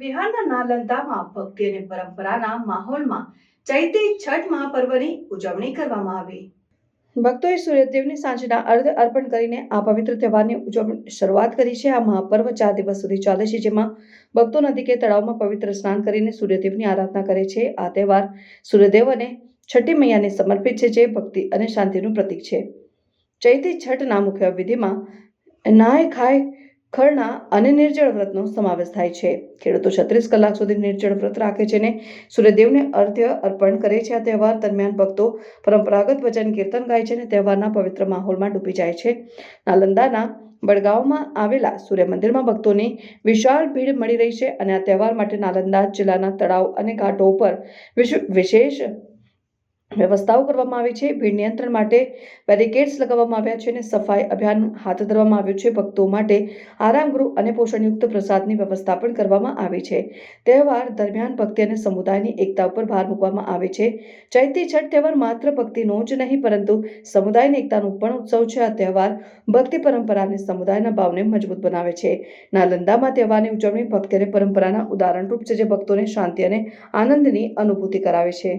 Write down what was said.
વલસાડના નાલંદામાં ભક્તિ અને પરંપરાના માહોલમાં ચૈતી છઠ મહાપર્વની ઉજવણી કરવામાં આવી. ભક્તોએ સૂર્યદેવની સાંજના અર્ધ અર્પણ કરીને આ પવિત્ર તહેવારની ઉજવણી શરૂઆત કરી છે. આ મહાપર્વ ચાર દિવસ સુધી ચાલે છે, જેમાં ભક્તો નદી કે તળાવમાં પવિત્ર સ્નાન કરીને સૂર્યદેવની આરાધના કરે છે. આ તહેવાર સૂર્યદેવ અને છઠ્ઠી મૈયાને સમર્પિત છે, જે ભક્તિ અને શાંતિનું પ્રતીક છે. ચૈતી છઠના મુખ્ય વિધિમાં નાય ખાય ખરણા અને નિર્જળ વ્રતનો સમાવેશ થાય છે. ખેડૂતો છત્રીસ કલાક સુધી નિર્જળ વ્રત રાખે છે અને સૂર્યદેવને અર્ધ્ય અર્પણ કરે છે. આ તહેવાર દરમિયાન ભક્તો પરંપરાગત ભજન કીર્તન ગાય છે અને તહેવારના પવિત્ર માહોલમાં ડૂબી જાય છે. નાલંદાના બડગાંવમાં આવેલા સૂર્ય મંદિરમાં ભક્તોની વિશાળ ભીડ મળી રહી છે અને આ તહેવાર માટે નાલંદા જિલ્લાના તળાવ અને ઘાટો ઉપર વિશ- વિશેષ વ્યવસ્થાઓ કરવામાં આવી છે. ભીડ નિયંત્રણ માટે બેરિકેડ્સ લગાવવામાં આવ્યા છે અને સફાઈ અભિયાન હાથ ધરવામાં આવ્યું છે. ભક્તો માટે આરામગૃહ અને પોષણયુક્ત પ્રસાદની વ્યવસ્થા પણ કરવામાં આવી છે. તહેવાર દરમિયાન ભક્તિ અને સમુદાયની એકતા ઉપર ભાર મૂકવામાં આવે છે. ચૈતી છઠ તહેવાર માત્ર ભક્તિનો જ નહીં, પરંતુ સમુદાયની એકતાનો પણ ઉત્સવ છે. આ તહેવાર ભક્તિ પરંપરા અને સમુદાયના ભાવને મજબૂત બનાવે છે. નાલંદામાં તહેવારની ઉજવણી ભક્તિ અને પરંપરાના ઉદાહરણરૂપ છે, જે ભક્તોને શાંતિ અને આનંદની અનુભૂતિ કરાવે છે.